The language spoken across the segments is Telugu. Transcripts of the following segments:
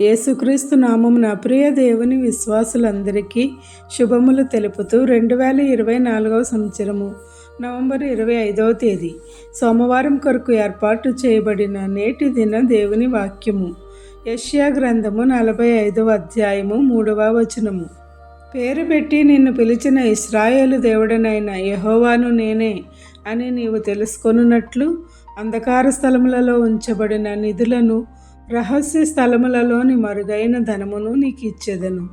యేసుక్రీస్తు నామమున ప్రియ దేవుని విశ్వాసులందరికీ శుభములు తెలుపుతూ రెండు వేల ఇరవై నాలుగవ సంవత్సరము నవంబర్ ఇరవై ఐదవ తేదీ. సోమవారం కొరకు ఏర్పాటు చేయబడిన నేటి దిన దేవుని వాక్యము యష్యా గ్రంథము నలభై ఐదవ అధ్యాయము మూడవ వచనము. పేరు పెట్టి నిన్ను పిలిచిన ఇస్రాయేలు దేవుడనైన యహోవాను నేనే అని నీవు తెలుసుకొనున్నట్లు అంధకార స్థలములలో ఉంచబడిన నిధులను రహస్య స్థలములలోని మరుగైన ధనమును నీకు ఇచ్చేదను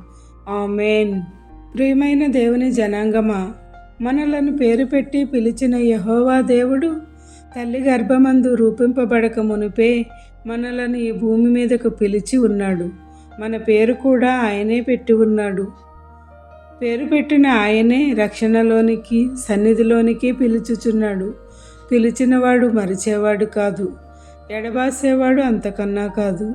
ఆమెన్. ప్రియమైన దేవుని జనాంగమా మనలను పేరు పెట్టి పిలిచిన యహోవా దేవుడు తల్లి గర్భమందు రూపింపబడక మునిపే మనలను ఈ భూమి మీదకు పిలిచి ఉన్నాడు. మన పేరు కూడా ఆయనే పెట్టి ఉన్నాడు. పేరు పెట్టిన ఆయనే రక్షణలోనికి సన్నిధిలోనికి పిలుచుచున్నాడు. పిలిచినవాడు మరిచేవాడు కాదు. ఎడబాసేవాడు అంతకన్నా కాదు.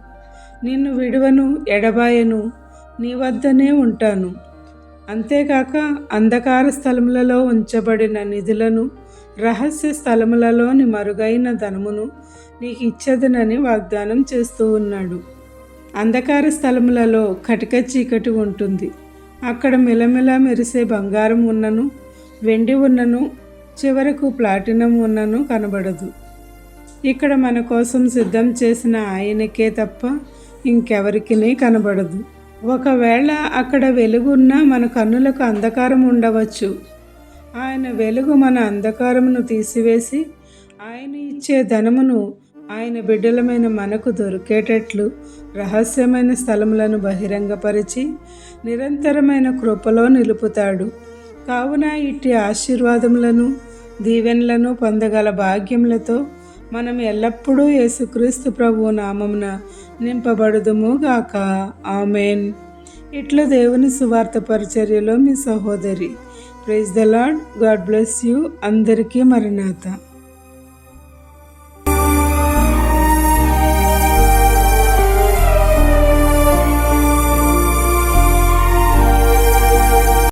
నిన్ను విడువను ఎడబాయను నీ వద్దనే ఉంటాను. అంతేకాక అంధకార స్థలములలో ఉంచబడిన నిధులను రహస్య స్థలములలోని మరుగైన ధనమును నీకు ఇచ్చదనని వాగ్దానం చేస్తూ ఉన్నాడు. అంధకార స్థలములలో కటిక చీకటి ఉంటుంది. అక్కడ మిలమిల మెరిసే బంగారం ఉన్నను వెండి ఉన్నను చివరకు ప్లాటినం ఉన్నను కనబడదు. ఇక్కడ మన కోసం సిద్ధం చేసిన ఆయనకే తప్ప ఇంకెవరికి కనబడదు. ఒకవేళ అక్కడ వెలుగున్నా మన కన్నులకు అంధకారం ఉండవచ్చు. ఆయన వెలుగు మన అంధకారమును తీసివేసి ఆయన ఇచ్చే ధనమును ఆయన బిడ్డలమైన మనకు దొరికేటట్లు రహస్యమైన స్థలములను బహిరంగపరిచి నిరంతరమైన కృపలో నిలుపుతాడు. కావున ఇట్టి ఆశీర్వాదములను దీవెనలను పొందగల భాగ్యములతో మనం ఎల్లప్పుడూ యేసుక్రీస్తు ప్రభు నామమున నింపబడదుము గాక. ఆమెన్. ఇట్లా దేవుని సువార్త పరిచర్యలో మీ సహోదరి. Praise the Lord God bless you. అందరికీ మరణాత.